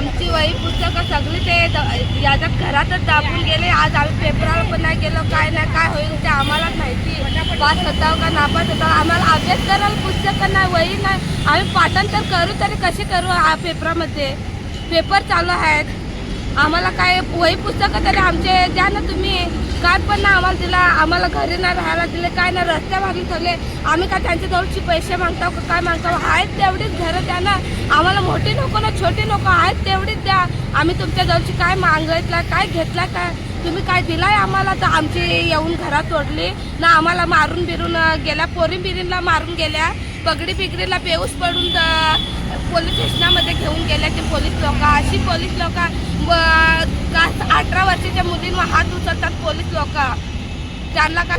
आमची वही पुस्तकं सगळी ते द- याच्यात घरातच दाबून गेले आज आम्ही पेपरावर पण नाही गेलो काय नाही काय होईल ते आम्हालाच माहिती. पास होताव का नापास होता आम्हाला अभ्यास करायला पुस्तकं नाही वही नाही. आम्ही पाठन तर करू तरी कसे करू हा पेपरामध्ये? पेपर चालू आहेत. आम्हाला काय वही पुस्तकं तरी आमचे द्या ना तुम्ही. काय पण ना आम्हाला दिला आम्हाला घरी नाही राहायला दिले काय ना रस्त्यावरून ठेवले आम्ही काय त्यांच्या जवळची पैसे मागताव का काय मागताव? आहेत तेवढीच घरं द्या ना. आम्हाला मोठी नको ना छोटी नको आहेत तेवढीच द्या. आम्ही तुमच्या जवळची काय मागितला काय घेतला काय? तुम्ही काय दिलाय आम्हाला? तर आमची येऊन घरात तोडली. ना आम्हाला मारून बिरून गेल्या पोरी बिरींना मारून गेल्या. पगडी बिगडीला बेऊस पडून पोलीस स्टेशन घेऊन गेल्या ते पोलीस लोक. अशी पोलीस लोक अठरा वर्षाच्या मुलींवर हात उचलतात पोलीस लोक? त्यांना का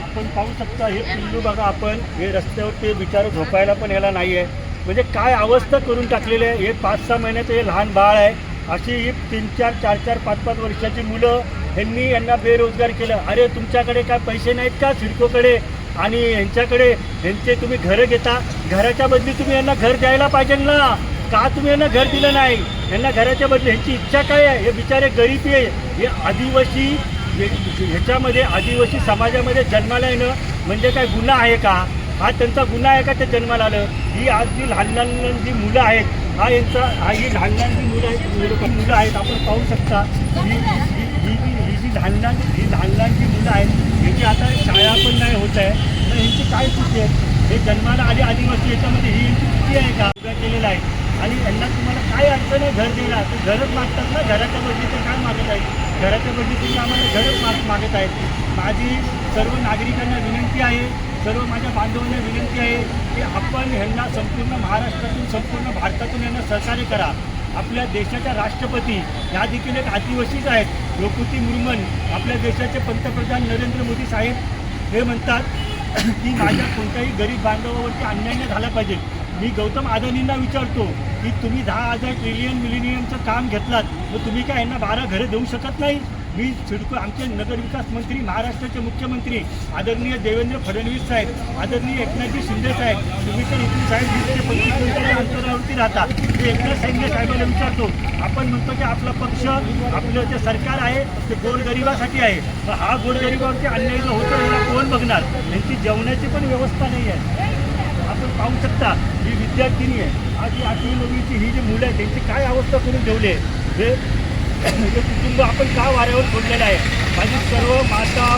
आपण पाहू शकता हे पिल्लू बघा आपण. हे रस्त्यावर ते बिचारं झोपायला पण याला नाही आहे म्हणजे काय अवस्था करून टाकलेली आहे? हे पाच सहा महिन्याचं हे लहान बाळ आहे. अशी ही तीन चार चार चार पाच पाच वर्षाची मुलं ह्यांनी यांना बेरोजगार केलं. अरे तुमच्याकडे काय पैसे नाहीत का सिडकोकडे? आणि ह्यांच्याकडे ह्यांचे तुम्ही घरं घेता. घराच्या बदली तुम्ही यांना घर द्यायला पाहिजे ना. का तुम्ही यांना घर दिलं नाही? यांना घराच्या बदली ह्यांची इच्छा काय आहे? हे बिचारे गरीबी आहे. हे आदिवासी ह्याच्यामध्ये आदिवासी समाजामध्ये जन्माला येणं म्हणजे काय गुन्हा आहे का? हा त्यांचा गुन्हा आहे का ते जन्माला आलं? ही आज जी लहान लहान जी मुलं आहेत हा यांचा हा ही लहान लहान जी मुलं आहेत मुलं मुलं आहेत आपण पाहू शकता. ही ही ही जी लहान लहान ही लहान लहान जी मुलं आहेत ह्याची आता शाळा पण नाही होत आहे. तर यांची काय चुकी आहे? हे जन्माला आले आदिवासी याच्यामध्ये ही यांची चुकी आहे का उभ्या केलेला आहे आणि यांना तुम्हाला काय अडचण आहे घर देणार ते घरच मागतात ना घराच्या बदली काय मागत आहेत. घराच्या बदलीतून आम्हाला घरच माग मागत आहेत. माझी सर्व नागरिकांना विनंती आहे सर्व माझ्या बांधवांना विनंती आहे की आपण ह्यांना संपूर्ण महाराष्ट्रातून संपूर्ण भारतातून यांना सहकार्य करा. आपल्या देशाच्या राष्ट्रपती ह्या देखील एक आदिवासीच आहेत. द्रौपदी मुर्मन आपल्या देशाचे पंतप्रधान नरेंद्र मोदी साहेब हे म्हणतात की माझ्या कोणत्याही गरीब बांधवावरती अन्याय झाला पाहिजे. मी गौतम अदानींना विचारतो की तुम्ही दहा हजार ट्रिलियन मिलिनियमचं काम घेतलात मग तुम्ही काय यांना बारा घरं देऊ शकत नाही? मी सिडको आमचे नगरविकास मंत्री महाराष्ट्राचे मुख्यमंत्री आदरणीय देवेंद्र फडणवीस साहेब आदरणीय एकनाथजी शिंदे साहेब तुम्ही तर इथून साहेब वीस ते पंचवीस किलोमीटर अंतरावरती राहता. ते एकनाथ शिंदे साहेबांना विचारतो आपण म्हणतो की आपला पक्ष आपलं जे सरकार आहे ते गोरगरिबासाठी आहे. तर हा गोरगरिबावरती अन्याय जो होतो याला कोण बघणार? यांची जेवणाची पण व्यवस्था नाही आहे. पाहू शकता ही विद्यार्थिनी आहे. आज ही आठवी नववीची ही जी मुलं आहेत त्यांची काय अवस्था करून ठेवली आहे? हे हे कुटुंब आपण का वाऱ्यावर सोडलेलं आहे? माझी सर्व माता